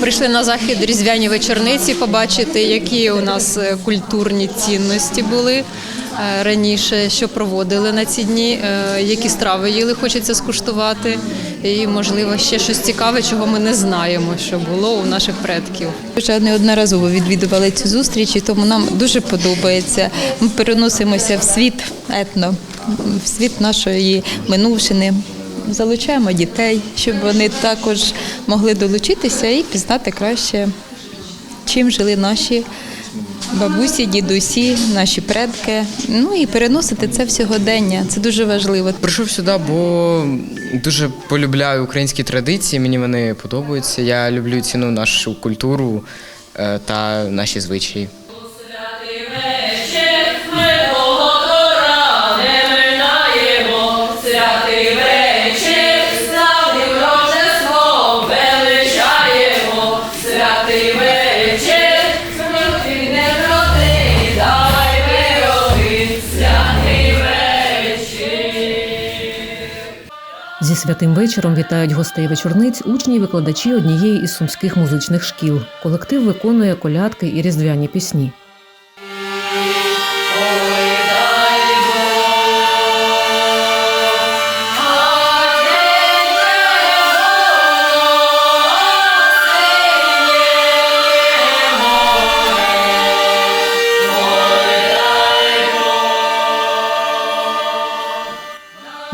Прийшли на захід різдвяні вечорниці побачити, які у нас е, культурні цінності були е, раніше, що проводили на ці дні, е, які страви їли, хочеться скуштувати, і можливо ще щось цікаве, чого ми не знаємо, що було у наших предків. Вже неодноразово відвідували цю зустріч, і тому нам дуже подобається. Ми переносимося в світ етно, в світ нашої минувшини. Залучаємо дітей, щоб вони також могли долучитися і пізнати краще, чим жили наші бабусі, дідусі, наші предки. Ну і переносити це в сьогодення. Це дуже важливо. Прийшов сюди, бо дуже полюбляю українські традиції. Мені вони подобаються. Я люблю ціну нашу культуру е, та наші звичаї. Святим вечором вітають гостей вечорниць учні і викладачі однієї із сумських музичних шкіл. Колектив виконує колядки і різдвяні пісні.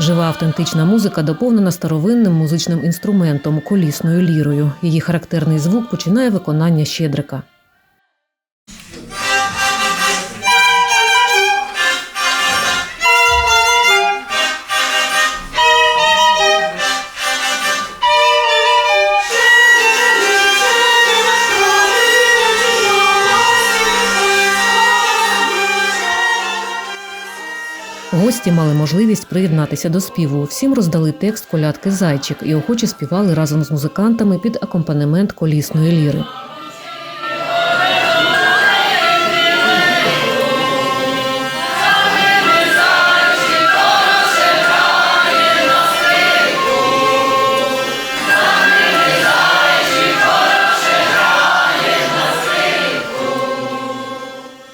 Жива автентична музика доповнена старовинним музичним інструментом колісною лірою. Її характерний звук починає виконання щедрика. Гості мали можливість приєднатися до співу. Всім роздали текст колядки Зайчик і охоче співали разом з музикантами під акомпанемент колісної ліри.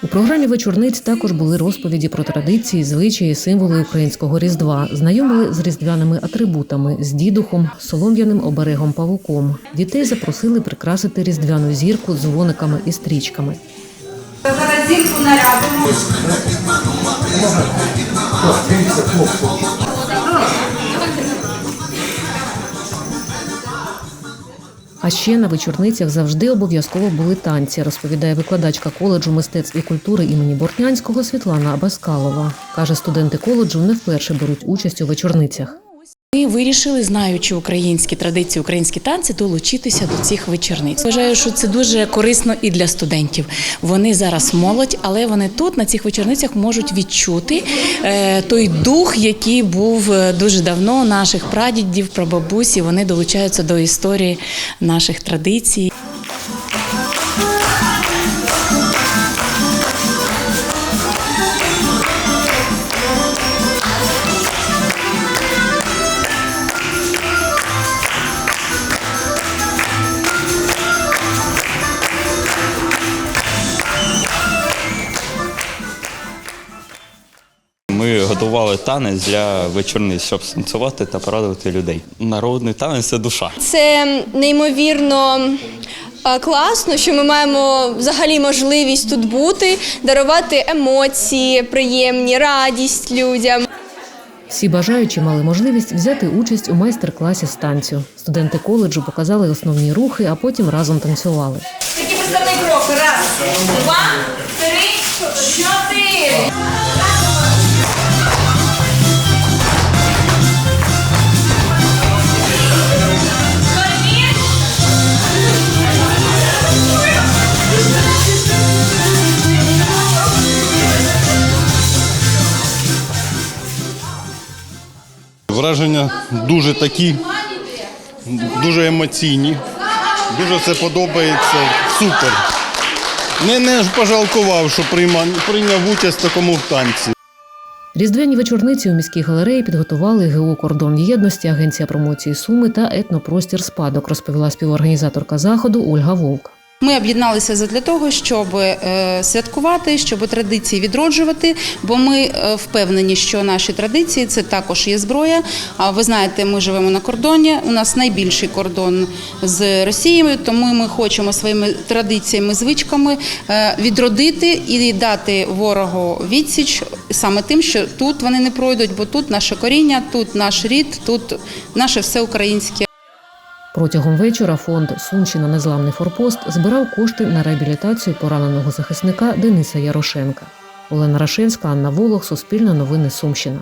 У програмі вечорниць також були розповіді про традиції, звичаї, символи українського різдва. Знайомили з різдвяними атрибутами з дідухом, солом'яним оберегом павуком. Дітей запросили прикрасити різдвяну зірку дзвониками і стрічками. Зараз зірку нарядимо. А ще на вечорницях завжди обов'язково були танці, розповідає викладачка коледжу мистецтв і культури імені Бортнянського Світлана Абаскалова. Каже, студенти коледжу не вперше беруть участь у вечорницях. Ми вирішили, знаючи українські традиції, українські танці, долучитися до цих вечорниць. Вважаю, що це дуже корисно і для студентів. Вони зараз молодь, але вони тут на цих вечорницях можуть відчути е, той дух, який був е, дуже давно наших прадідів, прабабусі. Вони долучаються до історії наших традицій. Готували танець для вечорниць, щоб станцювати та порадувати людей. Народний танець це душа. Це неймовірно е, класно, що ми маємо взагалі можливість тут бути, дарувати емоції, приємні, радість людям. Всі бажаючі мали можливість взяти участь у майстер-класі з танцю. Студенти коледжу показали основні рухи, а потім разом танцювали. Такі представний крок. Раз, два, три, Враження дуже такі, дуже емоційні. Дуже все подобається. Супер. Не, не пожалкував, що приймав, прийняв участь в такому танці. Різдвяні вечорниці у міській галереї підготували ГО Кордон єдності, Агенція промоції Суми та етнопростір спадок, розповіла співорганізаторка заходу Ольга Вовк. Ми об'єдналися для того, щоб е, святкувати, щоб традиції відроджувати, бо ми е, впевнені, що наші традиції це також є зброя. А ви знаєте, ми живемо на кордоні. У нас найбільший кордон з Росією, тому ми хочемо своїми традиціями, звичками е, відродити і дати ворогу відсіч саме тим, що тут вони не пройдуть, бо тут наше коріння, тут наш рід, тут наше все українське. Протягом вечора фонд Сумщина Незламний форпост збирав кошти на реабілітацію пораненого захисника Дениса Ярошенка. Олена Рашинська, Анна Волох, Суспільне новини Сумщина.